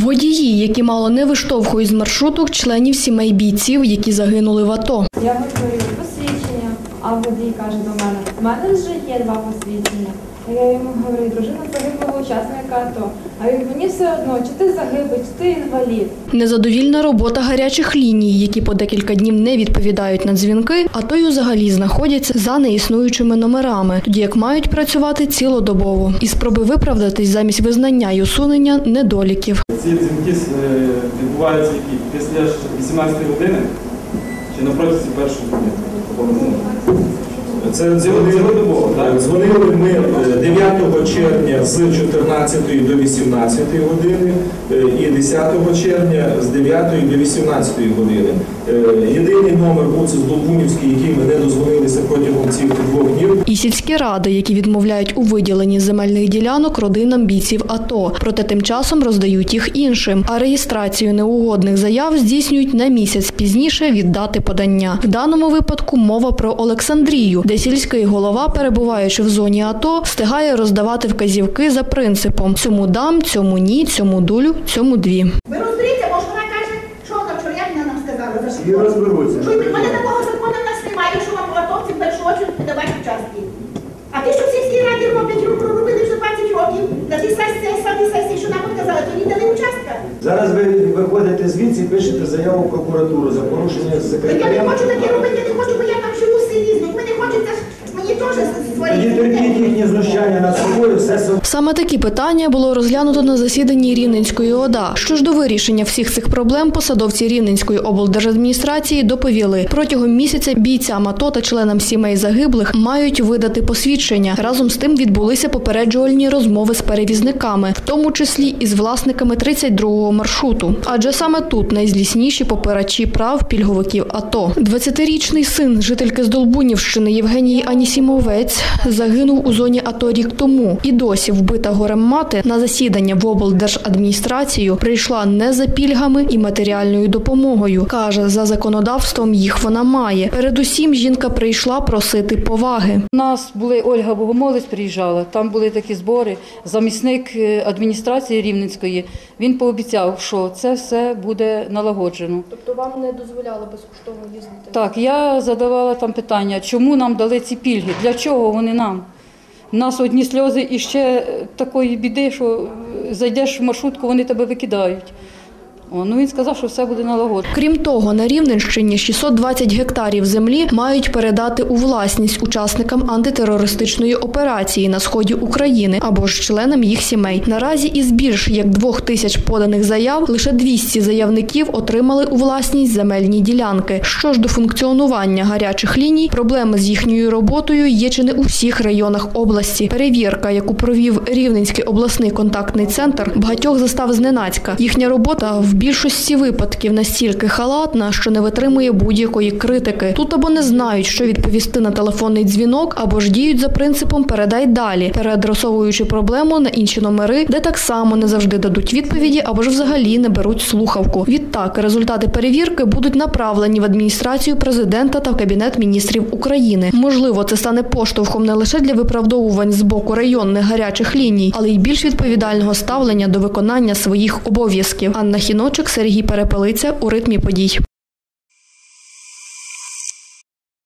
Водії, які мало не виштовхують з маршруток членів сімей бійців, які загинули в АТО. Я говорю посвідчення, а водій каже до мене, у мене вже є два посвідчення. Я йому говорю, дружина загиблого учасника АТО. А він мені все одно, чи ти загиблий, чи ти інвалід. Незадовільна робота гарячих ліній, які по декілька днів не відповідають на дзвінки, а то й взагалі знаходяться за неіснуючими номерами, тоді як мають працювати цілодобово. І спроби виправдатись замість визнання й усунення недоліків. Ці дзвінки е, відбуваються які? Після ж 18 години чи на протязі першої години? Це Ціло- цілодобово, так? Дзвонили ми е, 9 червня з 14 до 18 години е, і 10 червня з 9 до 18 години. Е, Єдиний номер був це з Долбунівський, який ми не дозвонилися протягом цих двох днів. І сільські ради, які відмовляють у виділенні земельних ділянок родинам бійців АТО, проте тим часом роздають їх іншим. А реєстрацію неугодних заяв здійснюють на місяць пізніше від дати подання. В даному випадку мова про Олександрію, де сільський голова, перебуваючи в зоні АТО, встигає роздавати вказівки за принципом: цьому дам, цьому ні, цьому дулю, цьому дві. Ви розберіться, бо ж вона каже, що там Чорябіна нам сказала. За що? І розберуться. Що в мене такого закону в нас немає, що вам атовцям першу очередь подавати участки. А ті, що в сільській раді роблять, робили вже 20 років, на тій сесії, самій сесії, що нам показали, то не дали участка. Зараз ви виходите звідси і пишете заяву в прокуратуру за порушення з Та Я не хочу таке робити, я не хочу, бо я там живу в селі, з людьми не теж Тоді терпіть їхні знущання над собою, все Саме такі питання було розглянуто на засіданні Рівненської ОДА. Що ж до вирішення всіх цих проблем посадовці Рівненської облдержадміністрації доповіли протягом місяця бійцям АТО та членам сімей загиблих мають видати посвідчення. Разом з тим відбулися попереджувальні розмови з перевізниками, в тому числі і з власниками 32-го маршруту. Адже саме тут найзлісніші поперечі прав пільговиків АТО. 20-річний син жительки з Долбунівщини Євгенії Анісімовець загинув у зоні АТО рік тому. І досі вбита горем мати на засідання в облдержадміністрацію прийшла не за пільгами і матеріальною допомогою. Каже, за законодавством їх вона має. Передусім жінка прийшла просити поваги. У нас були Ольга Богомолець приїжджала, там були такі збори. Замісник е, адміністрації Рівненської він пообіцяв, що це все буде налагоджено. Тобто вам не дозволяли безкоштовно їздити? Так, я задавала там питання, чому нам дали ці пільги, для чого вони нам? У нас одні сльози і ще такої біди, що зайдеш в маршрутку, вони тебе викидають. Ну він сказав, що все буде налагоджено. Крім того, на Рівненщині 620 гектарів землі мають передати у власність учасникам антитерористичної операції на сході України або ж членам їх сімей. Наразі із більш як двох тисяч поданих заяв лише 200 заявників отримали у власність земельні ділянки. Що ж до функціонування гарячих ліній, проблеми з їхньою роботою є чи не у всіх районах області. Перевірка, яку провів Рівненський обласний контактний центр, багатьох застав зненацька. Їхня робота в більшості випадків настільки халатна, що не витримує будь-якої критики. Тут або не знають, що відповісти на телефонний дзвінок, або ж діють за принципом передай далі, переадресовуючи проблему на інші номери, де так само не завжди дадуть відповіді, або ж взагалі не беруть слухавку. Відтак результати перевірки будуть направлені в адміністрацію президента та в кабінет міністрів України. Можливо, це стане поштовхом не лише для виправдовувань з боку районних гарячих ліній, але й більш відповідального ставлення до виконання своїх обов'язків. Анна Хіночик, Сергій Перепелиця у ритмі подій.